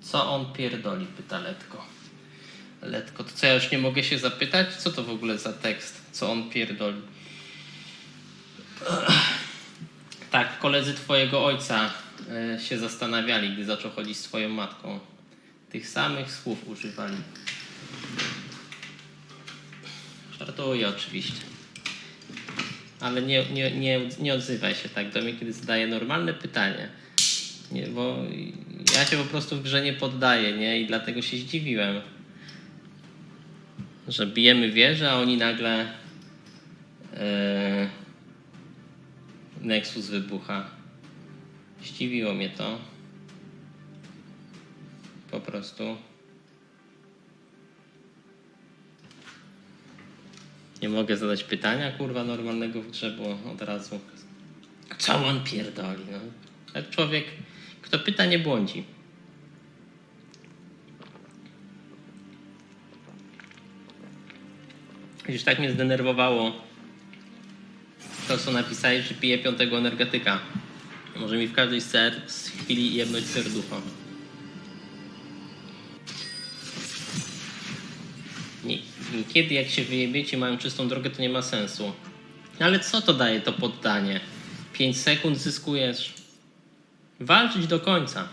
Co on pierdoli, pyta Letko. Letko, to co ja już nie mogę się zapytać? Co to w ogóle za tekst? Co on pierdoli? Tak, koledzy twojego ojca e, się zastanawiali, gdy zaczął chodzić z twoją matką. Tych samych słów używali. Żartuję oczywiście. Ale nie, nie, nie, nie odzywaj się tak do mnie, kiedy zadaję normalne pytanie. Nie, bo ja się po prostu w grze nie poddaję, nie? I dlatego się zdziwiłem. Że bijemy wieżę, a oni nagle e, Nexus wybucha. Zdziwiło mnie to. Po prostu. Nie mogę zadać pytania, kurwa, normalnego w grze, bo od razu. Co on pierdoli, no. Jak człowiek, kto pyta, nie błądzi. Już tak mnie zdenerwowało to, co napisałeś, że piję piątego energetyka. Może mi w każdej ser z chwili jebnąć serducho. Nie, kiedy jak się wyjebiecie, mają czystą drogę, to nie ma sensu. Ale co to daje to poddanie? 5 sekund zyskujesz. Walczyć do końca.